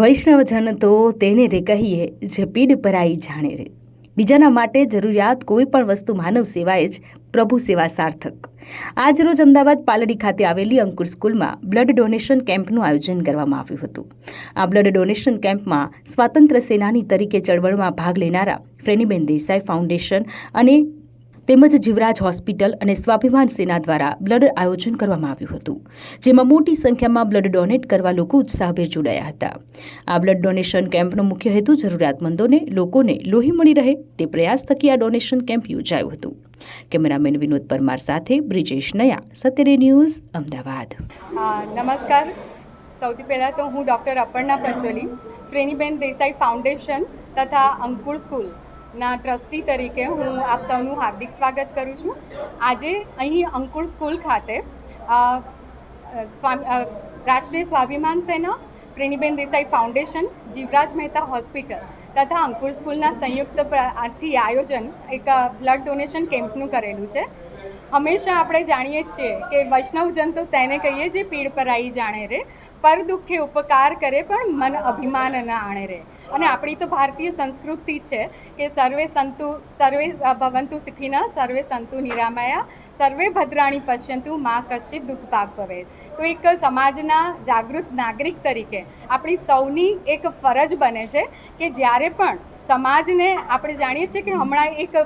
વૈષ્ણવજન તો તેને રે કહીએ, જે પીડ પરાઈ જાણે રે. બીજાના માટે જરૂરિયાત કોઈ પણ વસ્તુ માનવ સેવાએ જ પ્રભુ સેવા સાર્થક. આજ રોજ અમદાવાદ પાલડી ખાતે આવેલી અંકુર સ્કૂલમાં બ્લડ ડોનેશન કેમ્પનું આયોજન કરવામાં આવ્યું હતું. આ બ્લડ ડોનેશન કેમ્પમાં સ્વાતંત્ર્ય સેનાની તરીકે ચળવળમાં ભાગ લેનારા ફ્રેનીબેન દેસાઈ ફાઉન્ડેશન અને તેમજ જીવરાજ હોસ્પિટલ અને સ્વાભિમાન સેના દ્વારા બ્લડ આયોજન કરવામાં આવ્યું હતું, જેમાં મોટી સંખ્યામાં બ્લડ ડોનેટ કરવા લોકો ઉત્સાહભેર જોડાયા હતા. આ બ્લડ ડોનેશન કેમ્પનો મુખ્ય હેતુ જરૂરિયાતમંદોને, લોકોને લોહી મળી રહે તે પ્રયાસ થકી આ ડોનેશન કેમ્પ યોજાયું હતું. કેમેરામેન વિનોદ પરમાર સાથે બ્રિજેશ નયા, સત્યરે ન્યૂઝ, અમદાવાદ. નમસ્કાર. સૌથી પહેલાં તો હું ડૉક્ટર અપર્ણા પંચોલી શ્રેણીબેન દેસાઈ ફાઉન્ડેશન તથા અંકુર સ્કૂલના ટ્રસ્ટી તરીકે હું આપ સૌનું હાર્દિક સ્વાગત કરું છું. આજે અહીં અંકુર સ્કૂલ ખાતે રાષ્ટ્રીય સ્વાભિમાન સેના પ્રિણીબેન દેસાઈ ફાઉન્ડેશન, જીવરાજ મહેતા હોસ્પિટલ તથા અંકુર સ્કૂલના સંયુક્ત પ્ર- આથી આયોજન એક બ્લડ ડોનેશન કેમ્પનું કરેલું છે. હંમેશા આપણે જાણીએ જ છીએ કે વૈષ્ણવજન તો તેને કહીએ જે પીડ પરાઈ જાણે રે, પર દુઃખે ઉપકાર કરે પણ મન અભિમાન ના આણે રે. અને આપણી તો ભારતીય સંસ્કૃતિ છે કે સર્વે સંતુ, સર્વે ભવંતુ સુખીના, સર્વે સંતુ નિરામયા, સર્વે ભદ્રાણી પશ્યંતુ, મા કશ્ચિત દુઃખ ભાગ ભવે. તો એક સમાજના જાગૃત નાગરિક તરીકે આપણી સૌની એક ફરજ બને છે કે જ્યારે પણ સમાજને આપણે જાણીએ છીએ કે હમણાં એક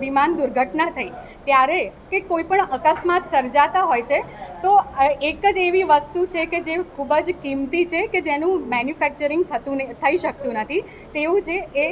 વિમાન દુર્ઘટના થઈ, ત્યારે કે કોઈ પણ અકસ્માત સર્જાતા હોય છે, તો એક જ એવી વસ્તુ છે કે જે ખૂબ જ કિંમતી છે કે જેનું મેન્યુફેક્ચરિંગ થતું થઈ શકતું નથી. તેવું છે એ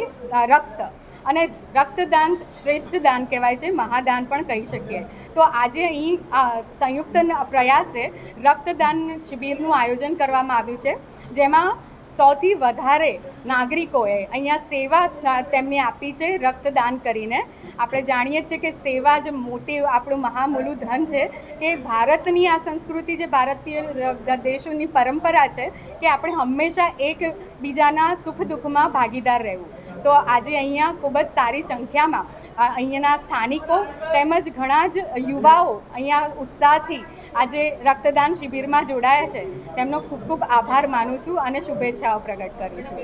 રક્ત. અને રક્તદાન શ્રેષ્ઠ દાન કહેવાય છે, મહાદાન પણ કહી શકીએ. તો આજે અહીં આ સંયુક્ત પ્રયાસે રક્તદાન શિબિરનું આયોજન કરવામાં આવ્યું છે. જેમાં સૌથી વધારે નાગરિકોએ અહીંયા સેવા તેમને આપી છે, રક્તદાન કરીને. આપણે જાણીએ છીએ કે સેવા જ મોટી આપણું મહામૂલું ધન છે, કે ભારતની આ સંસ્કૃતિ જે ભારતીય દેશોની પરંપરા છે, કે આપણે હંમેશા એક બીજાના સુખ દુઃખમાં ભાગીદાર રહેવું. તો આજે અહીંયા ખૂબ જ સારી સંખ્યામાં અહીંયાના સ્થાનિકો તેમજ ઘણા જ યુવાઓ અહીંયા ઉત્સાહથી આજે રક્તદાન શિબિરમાં જોડાયા છે. તેમનો ખૂબ ખૂબ આભાર માનું છું અને શુભેચ્છાઓ પ્રગટ કરું છું.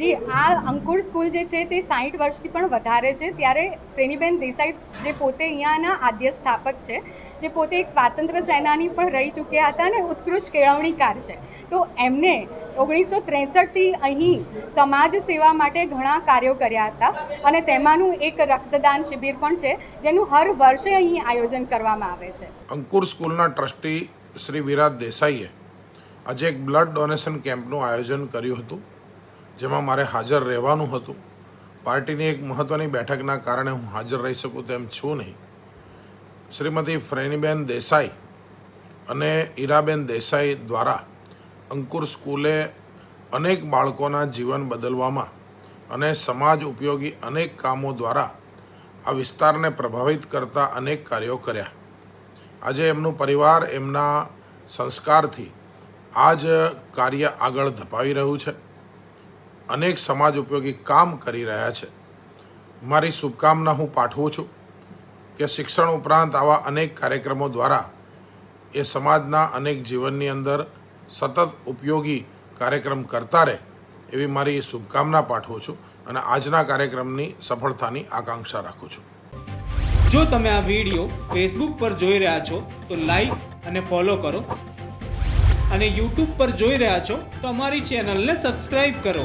જી આ અંકુર સ્કૂલ જે છે તે સાઠ વર્ષથી પણ વધારે છે. ત્યારે શ્રેણીબેન દેસાઈ જે પોતે અહીંયાના આદ્ય સ્થાપક છે, જે પોતે એક સ્વાતંત્ર્ય સેનાની પણ રહી ચૂક્યા હતા અને ઉત્કૃષ્ટ કેળવણીકાર છે. તો એમને ઓગણીસો ત્રેસઠથી અહીં સમાજ સેવા માટે ઘણા કાર્યો કર્યા હતા અને તેમાંનું એક રક્તદાન શિબિર પણ છે, જેનું હર વર્ષે અહીં આયોજન કરવામાં આવે છે. અંકુર સ્કૂલના ટ્રસ્ટી શ્રી વિરાટ દેસાઈએ આજે એક બ્લડ ડોનેશન કેમ્પનું આયોજન કર્યું હતું. જેમાં મારે હાજર રહેવાનું હતું. પાર્ટીની એક મહત્ત્વની બેઠકના કારણે હું હાજર રહી શકું તેમ છું નહીં. શ્રીમતી ફ્રેનીબેન દેસાઈ અને ઈરાબેન દેસાઈ દ્વારા અંકુર સ્કૂલે અનેક બાળકોના જીવન બદલવામાં અને સમાજ ઉપયોગી અનેક કામો દ્વારા આ વિસ્તારને પ્રભાવિત કરતા અનેક કાર્યો કર્યા. આજે એમનું પરિવાર એમના સંસ્કારથી આ જ કાર્ય આગળ ધપાવી રહ્યું છે. અનેક સમાજ ઉપયોગી કામ કરી રહ્યા છે. મારી શુભકામના હું પાઠવું છું કે શિક્ષણ ઉપરાંત આવા અનેક કાર્યક્રમો દ્વારા એ સમાજના અનેક જીવનની અંદર સતત ઉપયોગી કાર્યક્રમ કરતા રહે એવી મારી શુભકામના પાઠવું છું અને આજના કાર્યક્રમની સફળતાની આકાંક્ષા રાખું છું. જો તમે આ વીડિયો ફેસબુક પર જોઈ રહ્યા છો, તો લાઈક અને ફોલો કરો. અને યુટ્યુબ પર જોઈ રહ્યા છો, તો અમારી ચેનલને સબસ્ક્રાઈબ કરો.